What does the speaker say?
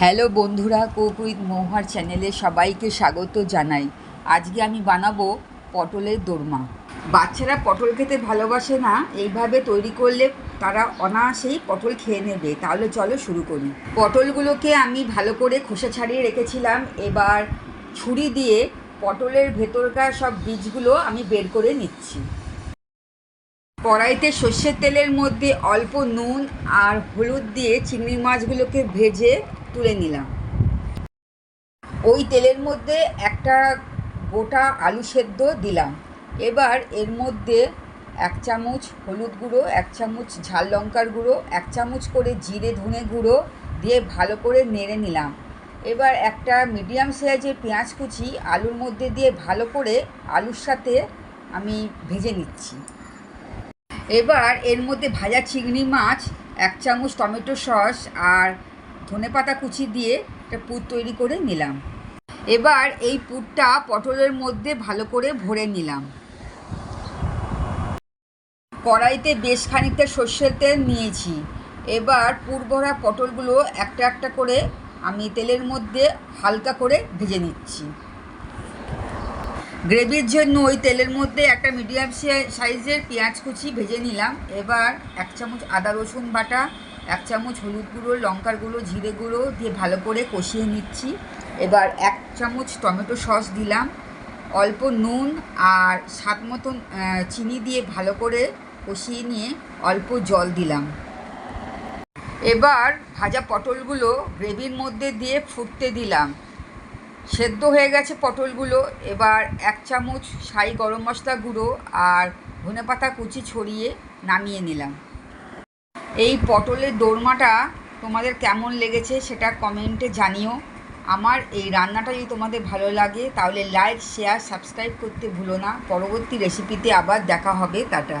Hello বন্ধুরা, cook with মৌহার চ্যানেলে সবাইকে স্বাগত জানাই। আজকে আমি বানাবো পটলের দোরমা। বাচ্চারা পটল খেতে ভালোবাসে না, এইভাবে তৈরি করলে তারা অনায়াসেই পটল খেয়ে নেবে। তাহলে চলো শুরু করি। পটলগুলোকে আমি ভালো করে খোসা ছাড়িয়ে রেখেছিলাম। এবার ছুরি দিয়ে পটলের ভেতরকার সব বীজগুলো আমি বের করে নিচ্ছি। কড়াইতে সর্ষের তেলের মধ্যে অল্প নুন আর হলুদ দিয়ে চিংড়ি মাছগুলোকে ভেজে তুলে নিলাম। ওই তেলের মধ্যে একটা গোটা আলু সেদ্ধ দিলাম। এবার এর মধ্যে এক চামচ হলুদ গুঁড়ো, এক চামচ ঝাল লঙ্কার গুঁড়ো, এক চামচ করে জিরে ধনে গুঁড়ো দিয়ে ভালো করে নেড়ে নিলাম। এবার একটা মিডিয়াম সাইজের পেঁয়াজ কুচি আলুর মধ্যে দিয়ে ভালো করে আলুর সাথে আমি ভেজে নিচ্ছি। এবার এর মধ্যে ভাজা চিংড়ি মাছ, এক চামচ টমেটো সস আর ধনেপাতা কুচি দিয়ে একটা পুর তৈরি করে নিলাম। এবার এই পুরটা পটলের মধ্যে ভালো করে ভরে নিলাম। কড়াইতে বেশ খানিকটা সর্ষের তেল নিয়েছি। এবার পুর ভরা পটলগুলো একটা একটা করে আমি তেলের মধ্যে হালকা করে ভেজে নিচ্ছি। গ্রেভির জন্য ওই তেলের মধ্যে একটা মিডিয়াম সাইজের পেঁয়াজ কুচি ভেজে নিলাম। এবার এক চামচ আদা রসুন বাটা, এক চামচ হলুদ গুঁড়ো, লঙ্কার গুঁড়ো, জিরে গুঁড়ো দিয়ে ভালো করে কষিয়ে নিচ্ছি। এবার এক চামচ টমেটো সস দিলাম। অল্প নুন আর স্বাদ মতন চিনি দিয়ে ভালো করে কষিয়ে নিয়ে অল্প জল দিলাম। এবার ভাজা পটলগুলো গ্রেভির মধ্যে দিয়ে ফুটতে দিলাম। সেদ্ধ হয়ে গেছে পটলগুলো। এবার এক চামচ সাই গরম মশলা গুঁড়ো আর ধনেপাতা কুচি ছড়িয়ে নামিয়ে নিলাম। এই পটলের দোরমাটা তোমাদের কেমন লেগেছে সেটা কমেন্টে জানিও। আমার এই রান্নাটা যদি তোমাদের ভালো লাগে তাহলে লাইক, শেয়ার, সাবস্ক্রাইব করতে ভুলো না। পরবর্তী রেসিপিতে আবার দেখা হবে টাটা।